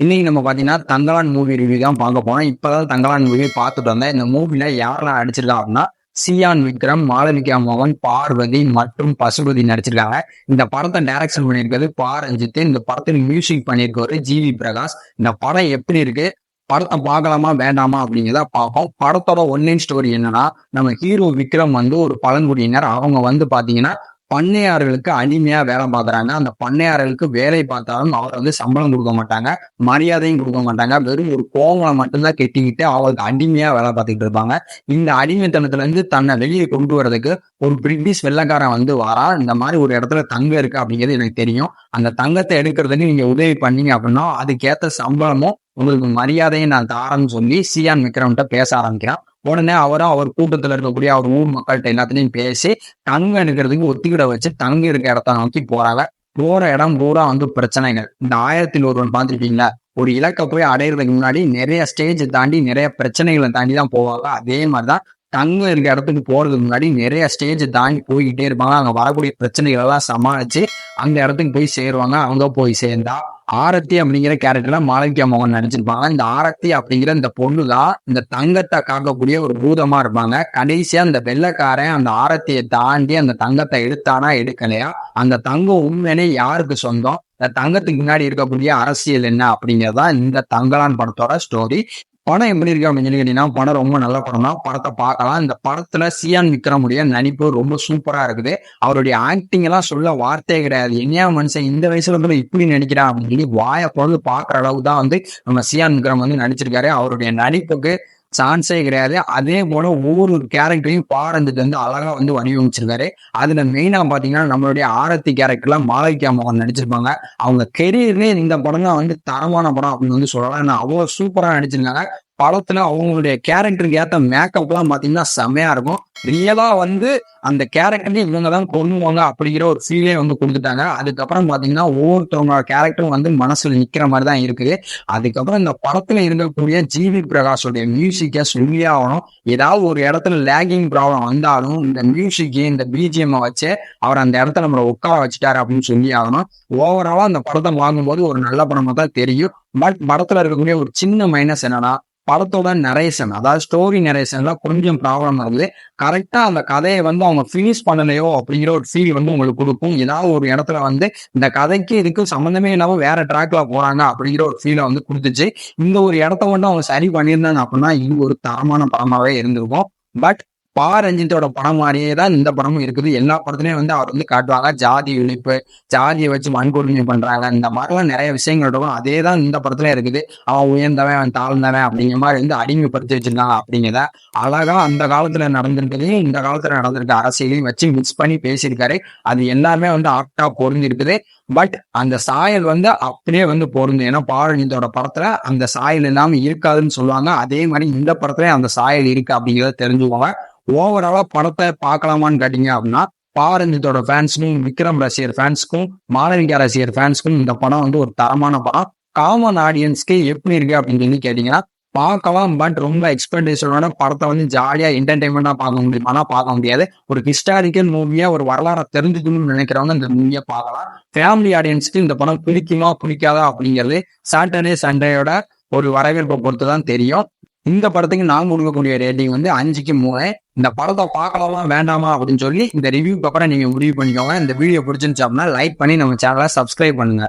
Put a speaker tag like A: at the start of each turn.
A: இன்னைக்கு நம்ம பார்த்தீங்கன்னா தங்கலான் மூவி ரிவ்யூ தான் பார்க்க போனோம் இப்போதான் தங்கலான் மூவி பார்த்துட்டு வந்தேன். இந்த மூவில யாரெல்லாம் நடிச்சிருக்கா அப்படின்னா சியான் விக்ரம் மாலவிகா மோகன் பார்வதி மற்றும் பசுபதி நடிச்சிருக்காங்க. இந்த படத்தை டைரக்ஷன் பண்ணியிருக்கிறது பா ரஞ்சித் இந்த படத்துக்கு மியூசிக் பண்ணியிருக்கவர் ஜிவி பிரகாஷ். இந்த படம் எப்படி இருக்கு? படத்தை பார்க்கலாமா வேண்டாமா அப்படிங்கிறத பார்ப்போம். படத்தோட ஒன்லைன் ஸ்டோரி என்னன்னா நம்ம ஹீரோ விக்ரம் வந்து ஒரு பழங்குடியினர். அவங்க வந்து பாத்தீங்கன்னா பண்ணையார்களுக்கு அடிமையா வேலை பார்க்குறாங்க. அந்த பண்ணையார்களுக்கு வேலை பார்த்தாலும் அவர் வந்து சம்பளம் கொடுக்க மாட்டாங்க. மரியாதையும் கொடுக்க மாட்டாங்க. வெறும் ஒரு கோவங்களை மட்டும்தான் கெட்டிக்கிட்டு அவங்களுக்கு அடிமையா வேலை பார்த்துக்கிட்டு இருப்பாங்க. இந்த அடிமைத்தனத்துல இருந்து தன்னை வெளியே கொண்டு வரதுக்கு ஒரு பிரிட்டிஷ் வெள்ளக்காரன் வந்து வரா. இந்த மாதிரி ஒரு இடத்துல தங்கம் இருக்கு அப்படிங்கிறது எனக்கு தெரியும். அந்த தங்கத்தை எடுக்கிறதுக்கு நீங்க உதவி பண்ணீங்க அப்படின்னா அதுக்கேற்ற சம்பளமும் உங்களுக்கு மரியாதையை நான் தாரன்னு சொல்லி சியான் விக்ரம்கிட்ட பேச ஆரம்பிக்கிறான். உடனே அவரும் அவர் கூட்டத்துல இருக்கக்கூடிய அவர் ஊர் மக்கள்கிட்ட எல்லாத்துலையும் பேசி தங்க எடுக்கிறதுக்கு ஒத்திக்கிட வச்சு தங்க இருக்க இடத்த நோக்கி போறாங்க. போற இடம் பூரா வந்து பிரச்சனைகள். இந்த ஆயிரத்தில் ஒருவன் பார்த்துருக்கீங்களா? ஒரு இலக்கை போய் அடையிறதுக்கு முன்னாடி நிறைய ஸ்டேஜ் தாண்டி நிறைய பிரச்சனைகளை தாண்டி தான் போவாங்க. அதே மாதிரிதான் தங்கம் இருக்க இடத்துக்கு போறதுக்கு முன்னாடி நிறைய ஸ்டேஜ் தாண்டி போய்கிட்டே இருப்பாங்க. அங்க வரக்கூடிய பிரச்சனைகள் எல்லாம் சமாளிச்சு அந்த இடத்துக்கு போய் சேருவாங்க. அவங்க போய் சேர்ந்தா ஆரத்தி அப்படிங்கிற கேரக்டர்ல மாளவிகா மோகன் நடிச்சிருப்பாங்க. இந்த ஆரத்தி அப்படிங்கிற இந்த பொண்ணு தான் இந்த தங்கத்தை காக்கக்கூடிய ஒரு பூதமா இருப்பாங்க. கடைசியா அந்த வெள்ளைக்காரன் அந்த ஆரத்தியை தாண்டி அந்த தங்கத்தை எடுத்தானா எடுக்கலையா? அந்த தங்கம் உண்மையிலே யாருக்கு சொந்தம்? இந்த தங்கத்துக்கு முன்னாடி இருக்கக்கூடிய அரசியல் என்ன அப்படிங்கிறதா இந்த தங்கலான் படத்தோட ஸ்டோரி படம் எப்படி இருக்கு அப்படின்னு சொல்லி கேட்டீங்கன்னா படம் ரொம்ப நல்ல படம் தான். படத்தை பார்க்கலாம். இந்த படத்துல சியான் விக்ரமுடைய நடிப்பு ரொம்ப சூப்பரா இருக்குது. அவருடைய ஆக்டிங் எல்லாம் சொல்ல வார்த்தையே கிடையாது. என்னையா மனுஷன் இந்த வயசுல வந்து இப்படி நடிக்கிறான் அப்படின்னு சொல்லி வாயை பொழுது பாக்குற அளவுக்கு தான் வந்து நம்ம சியான் விக்ரம் வந்து நடிச்சிருக்காரு. அவருடைய நடிப்புக்கு சான்ஸே கிடையாது. அதே போல ஒவ்வொரு கேரக்டரையும் பாரந்துட்டு வந்து அழகா வந்து வடிவமைச்சிருக்காரு. அதுல மெயினா பாத்தீங்கன்னா நம்மளுடைய ஆரத்தி கேரக்டர்ல மாளவிகா மோகன் நடிச்சிருப்பாங்க. அவங்க கெரியர்லேயே இந்த படம் தான் வந்து தரமான படம் அப்படின்னு வந்து சொல்லலாம். ஏன்னா அவ்வளவு சூப்பரா நடிச்சிருக்காங்க. படத்துல அவங்களுடைய கேரக்டருக்கு ஏற்ற மேக்கப் எல்லாம் பாத்தீங்கன்னா செம்மையா இருக்கும். ரியலா வந்து அந்த கேரக்டர்லயே இவங்க தான் கொண்டுவாங்க அப்படிங்கிற ஒரு ஃபீலே வந்து கொடுத்துட்டாங்க. அதுக்கப்புறம் பாத்தீங்கன்னா ஒவ்வொருத்தவங்க கேரக்டரும் வந்து மனசுல நிக்கிற மாதிரி தான் இருக்குது. அதுக்கப்புறம் இந்த படத்துல இருக்கக்கூடிய ஜிவி பிரகாஷோடைய மியூசிக்கை சொல்லி ஆகணும். ஏதாவது ஒரு இடத்துல லேகிங் ப்ராப்ளம் வந்தாலும் இந்த மியூசிக் இந்த பிஜிஎம் வச்சு அவர் அந்த இடத்துல நம்மளை உட்கார வச்சுட்டாரு அப்படின்னு சொல்லி ஆகணும். ஓவராலா அந்த படத்தை வாங்கும்போது ஒரு நல்ல படமா தான் தெரியும். பட் படத்துல இருக்கக்கூடிய ஒரு சின்ன மைனஸ் என்னன்னா படத்தோட நரேஷன் அதாவது ஸ்டோரி நரேஷன்ல கொஞ்சம் ப்ராப்ளம் நடந்தது கரெக்டா அந்த கதையை வந்து அவங்க ஃபினிஷ் பண்ணலையோ அப்படிங்கிற ஒரு ஃபீல் வந்து உங்களுக்கு கொடுக்கும். ஏதாவது ஒரு இடத்துல வந்து இந்த கதைக்கு இதுக்கு சம்மந்தமே இல்லாமல் வேற ட்ராக்ல போறாங்க அப்படிங்கிற ஒரு ஃபீலை வந்து கொடுத்துச்சு. இந்த ஒரு இடத்த மட்டும் அவங்க சரி பண்ணியிருந்தாங்க அப்படின்னா இது ஒரு தரமான படமாவே இருந்திருக்கும். பட் பா ரஞ்சித்தோட படம் மாதிரியே தான் இந்த படமும் இருக்குது. எல்லா படத்துலயும் வந்து அவர் வந்து காட்டுவாங்க ஜாதி இழிப்பு ஜாதியை வச்சு வன்கொடுமை பண்றாங்க. இந்த மாதிரிலாம் நிறைய விஷயங்கள் இருக்கும். அதே தான் இந்த படத்துல இருக்குது. அவன் உயர்ந்தவன் அவன் தாழ்ந்தவன் அப்படிங்கிற மாதிரி வந்து அடிமைப்படுத்தி வச்சிருக்காங்க அப்படிங்கிறத அழகா அந்த காலத்துல நடந்திருக்கிறதையும் இந்த காலத்துல நடந்திருக்க அரசியலையும் வச்சு மிக்ஸ் பண்ணி பேசியிருக்காரு. அது எல்லாமே வந்து ஆக்டா பொருந்திருக்குது. பட் அந்த சாயல் வந்து அப்படியே வந்து பொருந்தும். ஏன்னா பாரஞ்சித்தோட படத்துல அந்த சாயல் இல்லாம இருக்காதுன்னு சொல்லுவாங்க. அதே மாதிரி இந்த படத்துல அந்த சாயல் இருக்கு அப்படிங்கிறத தெரிஞ்சுக்கோங்க ஓவராலா படத்தை பார்க்கலாமான்னு கேட்டீங்க அப்படின்னா பாரஞ்சித்தோட ஃபேன்ஸுக்கும் விக்ரம் ரசிகர் ஃபேன்ஸுக்கும் மாளவிகா ரசிகர் ஃபேன்ஸுக்கும் இந்த படம் வந்து ஒரு தரமான படம். காமன் ஆடியன்ஸ்க்கு எப்படி இருக்கு அப்படின்னு சொல்லி கேட்டீங்கன்னா பார்க்கலாம் பட் ரொம்ப எக்ஸ்பெக்டேஷனோட படத்தை வந்து ஜாலியாக என்டர்டைன்மெண்ட்டாக பார்க்க முடியும். ஆனால் பார்க்க முடியாது. ஒரு ஹிஸ்டாரிக்கல் மூவியாக ஒரு வரலாறை தெரிஞ்சுக்கணும்னு நினைக்கிறவங்க இந்த மூவியை பார்க்கலாம். ஃபேமிலி ஆடியன்ஸ்க்கு இந்த படம் பிடிக்குமா பிடிக்காதா அப்படிங்கிறது சாட்டர்டே சண்டேயோட ஒரு வரவேற்பை பொறுத்து தான் தெரியும். இந்த படத்துக்கு நான் கொடுக்கக்கூடிய ரேட்டிங் வந்து அஞ்சுக்கு மூணு. இந்த படத்தை பார்க்கலாமா வேண்டாமா அப்படின்னு சொல்லி இந்த ரிவ்யூக்கு அப்புறம் நீங்க முடிவு பண்ணிக்கோங்க. இந்த வீடியோ பிடிச்சிருந்துச்சு அப்படின்னா லைக் பண்ணி நம்ம சேனலை சப்ஸ்கிரைப் பண்ணுங்க.